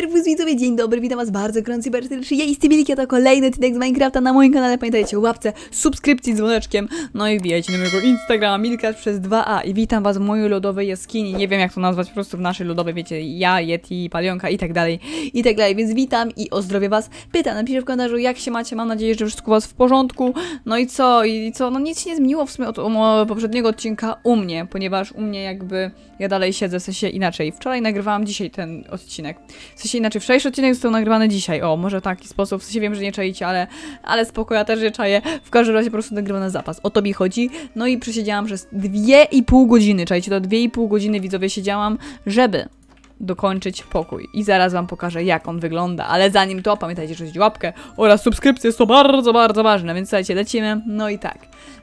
Serwus widzowie, dzień dobry, witam was bardzo gorąco bardzo serdecznie. Ja jestem Miliki, to kolejny odcinek z Minecrafta na moim kanale. Pamiętajcie o łapce, subskrypcji, dzwoneczkiem, no i wbijajcie na mojego Instagrama Milkat przez 2a i witam was w mojej lodowej jaskini. Nie wiem jak to nazwać, po prostu w naszej lodowej, wiecie, ja, Yeti, Palionka i tak dalej, i tak dalej, więc witam i o zdrowie was pytam. Napiszcie w komentarzu jak się macie, mam nadzieję, że wszystko was w porządku. No i co, i co, no nic się nie zmieniło w sumie od um, poprzedniego odcinka u mnie, ponieważ u mnie jakby ja dalej siedzę, w sensie inaczej. Wczoraj nagrywałam dzisiaj ten odcinek. W sensie inaczej, wczorajszy odcinek został nagrywany dzisiaj. O, może w taki sposób. W sensie wiem, że nie czaicie, ale, ale spoko, ja też nie czaję. W każdym razie po prostu nagrywam na zapas. O to mi chodzi. No i przesiedziałam przez dwie i pół godziny. Czajcie, to dwie i pół godziny widzowie siedziałam, żeby dokończyć pokój. I zaraz wam pokażę, jak on wygląda. Ale zanim to, pamiętajcie, rzucić łapkę oraz subskrypcję, jest to bardzo, bardzo ważne. Więc słuchajcie, lecimy. No i tak.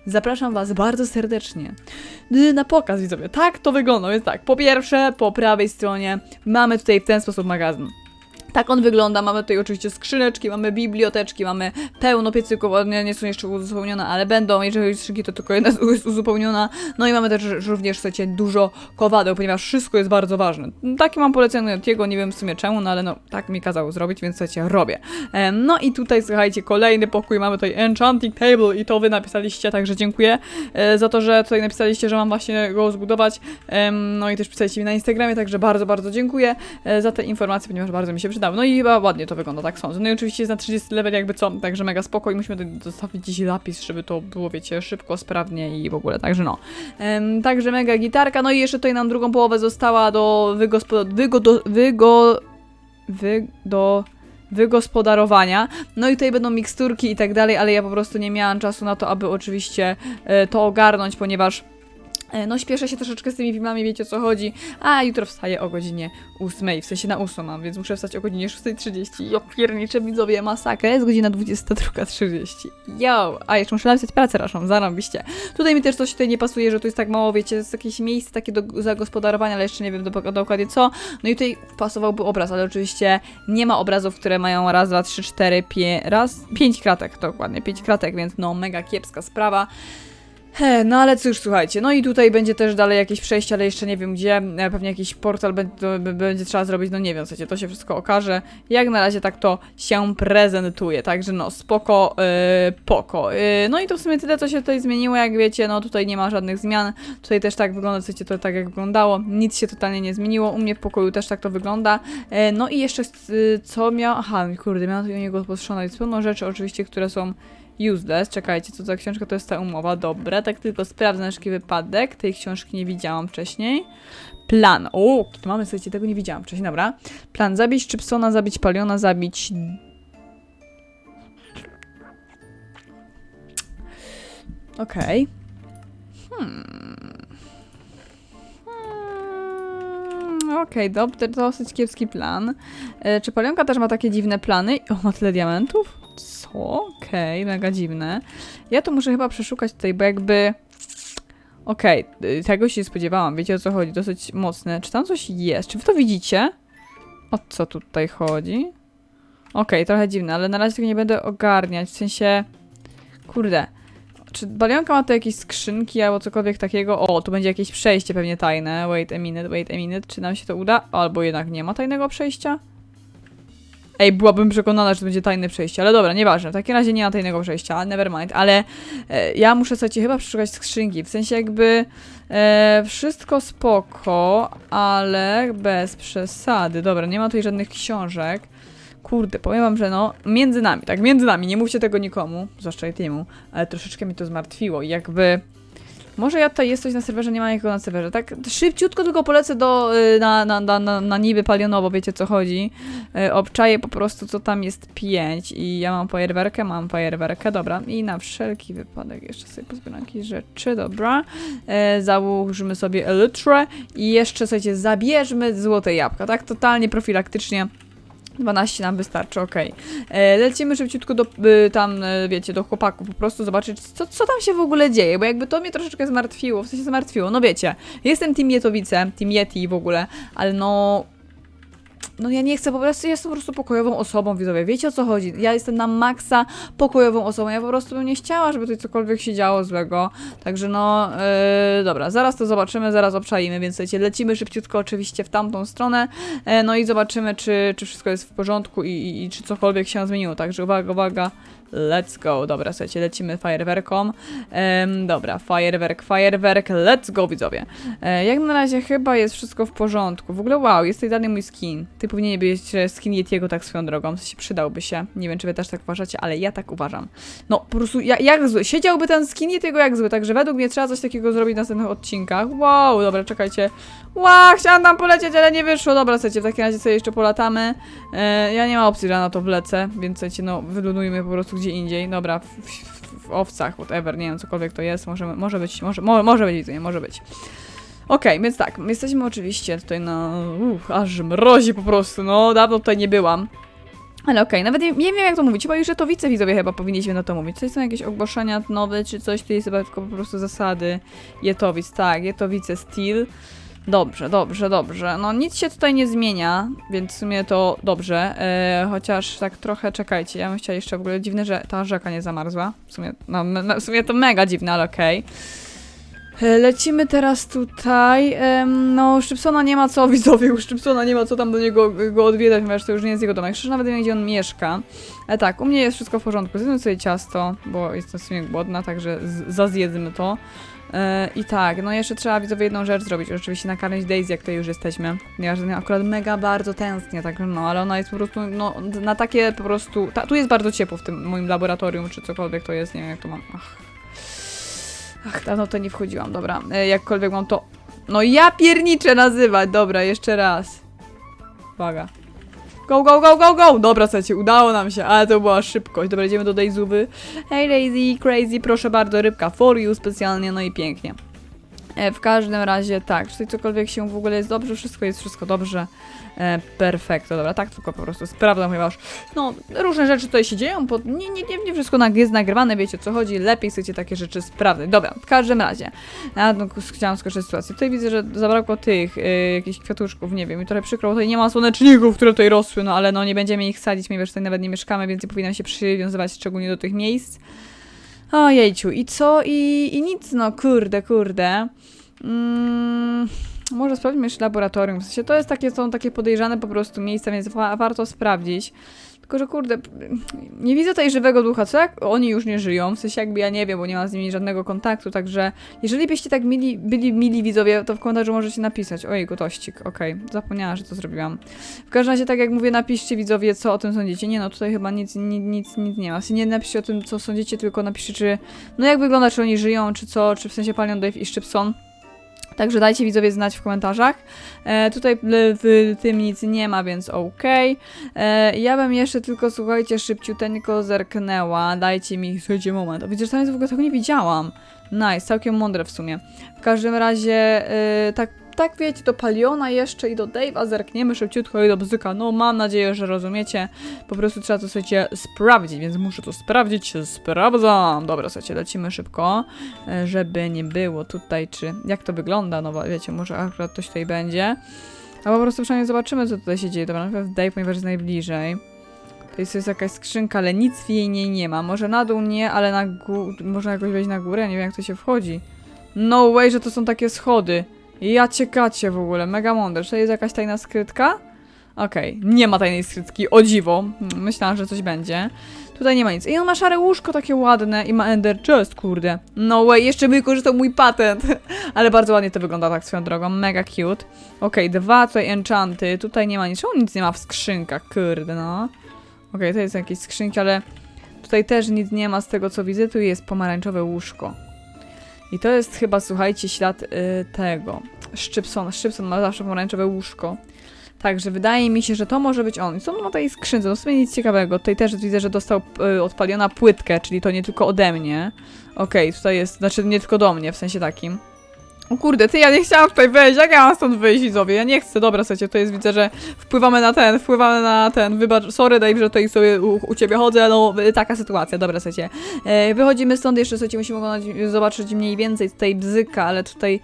Zapraszam was bardzo serdecznie na pokaz, widzowie. Tak to wygląda. Więc tak, po pierwsze, po prawej stronie mamy tutaj w ten sposób magazyn. Tak on wygląda. Mamy tutaj oczywiście skrzyneczki, mamy biblioteczki, mamy pełno piecyków, one nie są jeszcze uzupełnione, ale będą. Jeżeli skrzynki, to tylko jedna jest uzupełniona. No i mamy też również, słuchajcie, dużo kowadeł, ponieważ wszystko jest bardzo ważne. Takie mam polecenie od jego, nie wiem w sumie czemu, no ale no, tak mi kazał zrobić, więc słuchajcie, robię. No i tutaj, słuchajcie, kolejny pokój, mamy tutaj Enchanting Table i to wy napisaliście, także dziękuję e, za to, że tutaj napisaliście, że mam właśnie go zbudować. No i też pisaliście mi na Instagramie, także bardzo, bardzo dziękuję e, za te informacje, ponieważ bardzo mi się przydały. No i chyba ładnie to wygląda, tak sądzę. No i oczywiście jest na 30 level jakby co, także mega spoko i musimy tutaj zostawić dziś zapis, żeby to było, wiecie, szybko, sprawnie i w ogóle, także no. Em, także mega gitarka, no i jeszcze tutaj nam drugą połowę została do wygospo... Wygo... Do, wygo... Wy... do wygospodarowania. No i tutaj będą miksturki i tak dalej, ale ja po prostu nie miałam czasu na to, aby oczywiście e, to ogarnąć, ponieważ no śpieszę się troszeczkę z tymi filmami, wiecie o co chodzi, a jutro wstaję o godzinie 8, w sensie na 8 mam, więc muszę wstać o godzinie 6.30. Jo, piernicze widzowie, masakra, jest godzina 22.30. Yo, a jeszcze muszę napisać pracę raszą, zarobiście. Tutaj mi też coś tutaj nie pasuje, że tu jest tak mało, wiecie, jest jakieś miejsce takie do zagospodarowania, ale jeszcze nie wiem do, dokładnie co. No i tutaj pasowałby obraz, ale oczywiście nie ma obrazów, które mają raz, dwa, trzy, cztery, pie, raz, pięć kratek, dokładnie, pięć kratek, więc no mega kiepska sprawa. He, no ale cóż, słuchajcie, no i tutaj będzie też dalej jakieś przejście, ale jeszcze nie wiem gdzie, e, pewnie jakiś portal będzie, trzeba zrobić, no nie wiem, słuchajcie, to się wszystko okaże. Jak na razie tak to się prezentuje, także no spoko, yy, poko. Yy, no i to w sumie tyle, co się tutaj zmieniło, jak wiecie, no tutaj nie ma żadnych zmian, tutaj też tak wygląda, słuchajcie, to tak jak wyglądało, nic się totalnie nie zmieniło, u mnie w pokoju też tak to wygląda. Yy, no i jeszcze yy, co miał, aha, kurde, miałam tutaj u niego postrzona, jest pełno rzeczy oczywiście, które są useless. Czekajcie, co za książka to jest ta umowa. Dobra, tak tylko sprawdzę na wszelki wypadek. Tej książki nie widziałam wcześniej. Plan. O, to mamy, słuchajcie, tego nie widziałam wcześniej. Dobra. Plan. Zabić Chipsona, zabić Paliona, zabić... Okej. Hmm. Hmm, Okej, okay, dosyć kiepski plan. E, czy Palionka też ma takie dziwne plany? O, ma tyle diamentów? Co? Okej, mega dziwne. Ja to muszę chyba przeszukać tutaj, bo jakby... Okej, y, tego się spodziewałam, wiecie o co chodzi, dosyć mocne. Czy tam coś jest? Czy wy to widzicie? O co tutaj chodzi? Okej, trochę dziwne, ale na razie tego nie będę ogarniać, w sensie... Kurde. Czy balionka ma tu jakieś skrzynki albo cokolwiek takiego? O, tu będzie jakieś przejście pewnie tajne. Wait a minute, wait a minute. Czy nam się to uda? Albo jednak nie ma tajnego przejścia? Ej, byłabym przekonana, że to będzie tajne przejście, ale dobra, nieważne. W takim razie nie ma tajnego przejścia, never mind. Ale e, ja muszę sobie chyba przeszukać skrzynki. W sensie jakby e, wszystko spoko, ale bez przesady. Dobra, nie ma tutaj żadnych książek. Kurde, powiem wam, że no, między nami, tak, między nami, nie mówcie tego nikomu, zwłaszcza temu, ale troszeczkę mi to zmartwiło i jakby... Może ja tutaj jest coś na serwerze, nie ma nikogo na serwerze, tak? Szybciutko tylko polecę do, y, na, na, na, na, na niby palionowo, wiecie co chodzi. Y, Obczaję po prostu, co tam jest 5 i ja mam fajerwerkę, mam fajerwerkę, dobra. I na wszelki wypadek jeszcze sobie pozbieram jakieś rzeczy, dobra. E, załóżmy sobie elytrę i jeszcze, słuchajcie, zabierzmy złote jabłka, tak? Totalnie profilaktycznie. 12 nam wystarczy, okej. E, Lecimy szybciutko do, y, tam, e, wiecie, do chłopaków, po prostu zobaczyć, co, co tam się w ogóle dzieje, bo jakby to mnie troszeczkę zmartwiło, w sensie zmartwiło, no wiecie, jestem Team Jetowice, Team Yeti w ogóle, ale no... no ja nie chcę, po prostu jestem po prostu pokojową osobą, widzowie, wiecie o co chodzi? Ja jestem na maksa pokojową osobą, ja po prostu bym nie chciała, żeby tutaj cokolwiek się działo złego, także no, yy, dobra, zaraz to zobaczymy, zaraz obczajmy, więc słuchajcie, lecimy szybciutko oczywiście w tamtą stronę, e, no i zobaczymy, czy, czy wszystko jest w porządku i, i, i czy cokolwiek się zmieniło, także uwaga, uwaga, let's go, dobra, słuchajcie, lecimy fajerwerką, Em, dobra, fajerwerk, fajerwerk, let's go widzowie. E, jak na razie chyba jest wszystko w porządku. W ogóle wow, jest tutaj dany mój skin. Powinien być e, skin Yetiego tak swoją drogą, w sensie przydałby się. Nie wiem, czy wy też tak uważacie, ale ja tak uważam. No, po prostu ja, jak zły. Siedziałby ten skin Yetiego jak zły, także według mnie trzeba coś takiego zrobić w następnych odcinkach. Wow, dobra, czekajcie. Wow, chciałam tam polecieć, ale nie wyszło. Dobra, słuchajcie, w takim razie sobie jeszcze polatamy. E, ja nie ma opcji, że na to wlecę, więc słuchajcie, no, wylądujmy po prostu gdzie indziej. Dobra, w, w, w owcach, whatever, nie wiem, cokolwiek to jest, może, może być, może, może, może być, nie, może być. Okej, więc tak, my jesteśmy oczywiście tutaj na... Uff, aż mrozi po prostu, no, dawno tutaj nie byłam. Ale okej, nawet nie, nie wiem jak to mówić, chyba już to widzowie chyba powinniśmy na to mówić. Coś są jakieś ogłoszenia nowe, czy coś, to jest chyba tylko po prostu zasady jetowic, tak, jetowice steel. Dobrze, dobrze, dobrze. No nic się tutaj nie zmienia, więc w sumie to dobrze. E, chociaż tak trochę czekajcie, ja bym chciała jeszcze w ogóle dziwne, że ta rzeka nie zamarzła. W sumie, no, w sumie to mega dziwne, ale okej. E, Lecimy teraz tutaj. No, Szczypsona nie ma co widzowie, u Szczypsona nie ma co tam do niego go odwiedzać, ponieważ to już nie jest jego domek. Jeszcze nawet nie wiem, gdzie on mieszka. Ale tak, u mnie jest wszystko w porządku. Zjedzmy sobie ciasto, bo jestem w sumie głodna, także zazjedzmy to. E, I tak, no jeszcze trzeba widzowie jedną rzecz zrobić, oczywiście nakarmić Daisy, jak tutaj już jesteśmy. Ja że akurat mega bardzo tęsknię, także no, ale ona jest po prostu, no, na takie po prostu, ta, tu jest bardzo ciepło w tym moim laboratorium, czy cokolwiek to jest, nie wiem jak to mam, ach. Ach, dawno to nie wchodziłam, dobra, e, jakkolwiek mam to, no ja pierniczę nazywać, dobra, jeszcze raz. Uwaga. Go, go, go, go, go! Dobra, słuchajcie, udało nam się, ale to była szybkość. Dobra, idziemy do Daizuwy. Hej Daisy, crazy, proszę bardzo, rybka for you specjalnie, no i pięknie. E, w każdym razie tak, czy cokolwiek się w ogóle jest dobrze, wszystko jest wszystko dobrze. E, perfekto, dobra, tak tylko po prostu sprawdzam, ponieważ no, różne rzeczy tutaj się dzieją, bo nie, nie, nie, nie wszystko jest nagrywane, wiecie o co chodzi, lepiej chcecie takie rzeczy sprawdzać. Dobra, w każdym razie, ja no, chciałam skorzystać z sytuacji. Tutaj widzę, że zabrakło tych, y, jakichś kwiatuszków, nie wiem, i trochę przykro, tutaj nie ma słoneczników, które tutaj rosły, no ale no nie będziemy ich sadzić, ponieważ tutaj nawet nie mieszkamy, więc nie powinnam się przywiązywać szczególnie do tych miejsc. O jejciu, i co? I, i nic, no kurde, kurde. Mm, może sprawdźmy jeszcze laboratorium. W sensie to jest takie, są takie podejrzane po prostu miejsca, więc wa warto sprawdzić. Tylko, że kurde, nie widzę tutaj żywego ducha, co jak oni już nie żyją? W sensie jakby ja nie wiem, bo nie mam z nimi żadnego kontaktu, także jeżeli byście tak mili, byli mili widzowie, to w komentarzu możecie napisać. Ojej, gotościk, okej, zapomniałam, że to zrobiłam. W każdym razie, tak jak mówię, napiszcie widzowie, co o tym sądzicie. Nie no, tutaj chyba nic, nic, nic, nic nie ma. W sensie nie napiszcie o tym, co sądzicie, tylko napiszcie, czy, no jak wygląda, czy oni żyją, czy co, czy w sensie Palion Dave i Szczypson. Także dajcie widzowie znać w komentarzach. E, tutaj w, tym nic nie ma, więc okej. E, ja bym jeszcze tylko, słuchajcie, szybciuteńko zerknęła. Dajcie mi, słuchajcie, moment. Widzę, że tam jest w ogóle tego nie widziałam. Nice, całkiem mądre w sumie. W każdym razie, e, tak, tak wiecie, do Paliona jeszcze i do Dave'a zerkniemy szybciutko i do Bzyka. No, mam nadzieję, że rozumiecie. Po prostu trzeba to, słuchajcie, sprawdzić, więc muszę to sprawdzić. Sprawdzam. Dobra, słuchajcie, lecimy szybko, e, żeby nie było tutaj, czy jak to wygląda. No, bo wiecie, może akurat coś tutaj będzie. A po prostu przynajmniej zobaczymy, co tutaj się dzieje. Dobra, najpierw Dave, ponieważ jest najbliżej. To jest, jakaś skrzynka, ale nic w jej niej nie ma. Może na dół nie, ale na górę. Można jakoś wejść na górę, nie wiem jak to się wchodzi. No way, że to są takie schody. Ja ciekacie w ogóle, mega mądre. Czy to jest jakaś tajna skrytka? Okej, nie ma tajnej skrytki, o dziwo. Myślałam, że coś będzie. Tutaj nie ma nic. I on ma szare łóżko takie ładne i ma ender chest, kurde. No way, jeszcze wykorzystał mój patent. Ale bardzo ładnie to wygląda tak swoją drogą, mega cute. Okej, dwa tutaj enchanty, tutaj nie ma nic. Czemu nic nie ma w skrzynkach, kurde no. Okej, to jest jakieś skrzynki, ale tutaj też nic nie ma z tego co widzę. Tu jest pomarańczowe łóżko. I to jest chyba, słuchajcie, ślad y, tego. Szczypsona. Szczypson ma zawsze pomarańczowe łóżko. Także wydaje mi się, że to może być on. I co on ma tej skrzynce? No w sumie nic ciekawego. Tutaj też widzę, że dostał y, odpaliona płytkę, czyli to nie tylko ode mnie. Okej, tutaj jest, znaczy nie tylko do mnie, w sensie takim. O kurde, ty, ja nie chciałam tutaj wejść, jak ja mam stąd wyjść, widzowie? Ja nie chcę, dobra, słuchajcie, to jest, widzę, że wpływamy na ten, wpływamy na ten, wybacz, sorry Dave, że tutaj sobie u, u ciebie chodzę, no y, taka sytuacja, dobra, słuchajcie. E, wychodzimy stąd, jeszcze, słuchajcie, musimy oglądać, zobaczyć mniej więcej tutaj bzyka, ale tutaj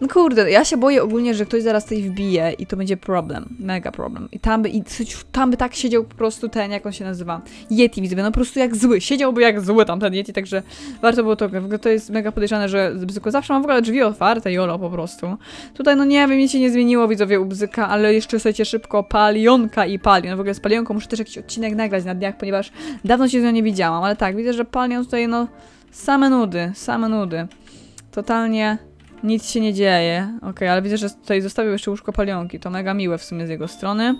No kurde, ja się boję ogólnie, że ktoś zaraz tutaj wbije i to będzie problem. Mega problem. I tam by, i tam by tak siedział po prostu ten, jak on się nazywa? Yeti widzę, no po prostu jak zły. Siedziałby jak zły tam ten Yeti, także warto było to. To jest mega podejrzane, że Bzyku zawsze ma w ogóle drzwi otwarte, jolo po prostu. Tutaj no nie wiem, nic się nie zmieniło widzowie u Bzyka, ale jeszcze słuchajcie szybko palionka i palion. No w ogóle z palionką muszę też jakiś odcinek nagrać na dniach, ponieważ dawno się z nią nie widziałam, ale tak, widzę, że palion tutaj no same nudy, same nudy. Totalnie nic się nie dzieje. Okej, ale widzę, że tutaj zostawił jeszcze łóżko palionki. To mega miłe w sumie z jego strony.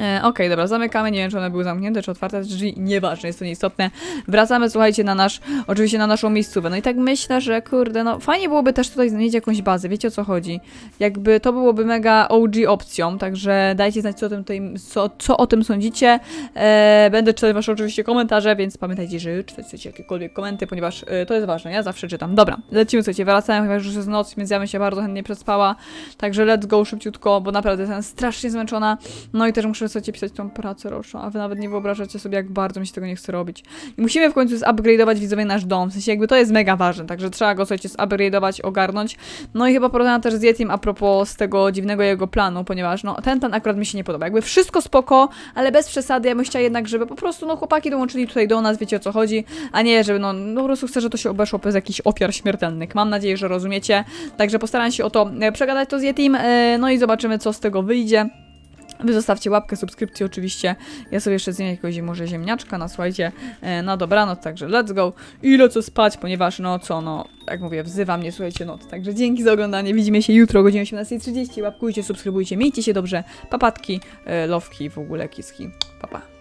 E, Okej, dobra, zamykamy. Nie wiem, czy one były zamknięte, czy otwarte drzwi. Nieważne, jest to nieistotne. Wracamy, słuchajcie, na nasz, oczywiście na naszą miejscówkę. No i tak myślę, że kurde, no fajnie byłoby też tutaj mieć jakąś bazę. Wiecie o co chodzi? Jakby to byłoby mega OG opcją, także dajcie znać, co o tym, tutaj, co, co o tym sądzicie. E, będę czytać wasze oczywiście komentarze, więc pamiętajcie, że czytać jakiekolwiek komenty, ponieważ e, to jest ważne. Ja zawsze czytam. Dobra, lecimy, słuchajcie, wracamy, ponieważ już jest noc, więc ja bym się bardzo chętnie przespała. Także let's go szybciutko, bo naprawdę jestem strasznie zmęczona. No i też muszę sobie pisać tą pracę roczną, a wy nawet nie wyobrażacie sobie, jak bardzo mi się tego nie chce robić. I musimy w końcu zupgrade'ować widzowie nasz dom, w sensie jakby to jest mega ważne, także trzeba go, słuchajcie, zupgrade'ować, ogarnąć. No i chyba porozmawiam też z Yetim a propos tego dziwnego jego planu, ponieważ no ten plan akurat mi się nie podoba. Jakby wszystko spoko, ale bez przesady, ja bym chciała jednak, żeby po prostu no chłopaki dołączyli tutaj do nas, wiecie o co chodzi, a nie, żeby no, no po prostu chcę, że to się obeszło bez jakichś ofiar śmiertelnych. Mam nadzieję, że rozumiecie, także postaram się o to e, przegadać to z Yetim, e, no i zobaczymy, co z tego wyjdzie. Wy zostawcie łapkę, subskrypcję oczywiście. Ja sobie jeszcze zjem jakiegoś może ziemniaczka, no słuchajcie, e, na dobranoc, także let's go. I lecę spać, ponieważ no co, no, jak mówię, wzywa mnie, słuchajcie, noc. Także dzięki za oglądanie, widzimy się jutro o godzinie 18.30. Łapkujcie, subskrybujcie, miejcie się dobrze, papatki, e, lowki, w ogóle kiski. Papa. Pa.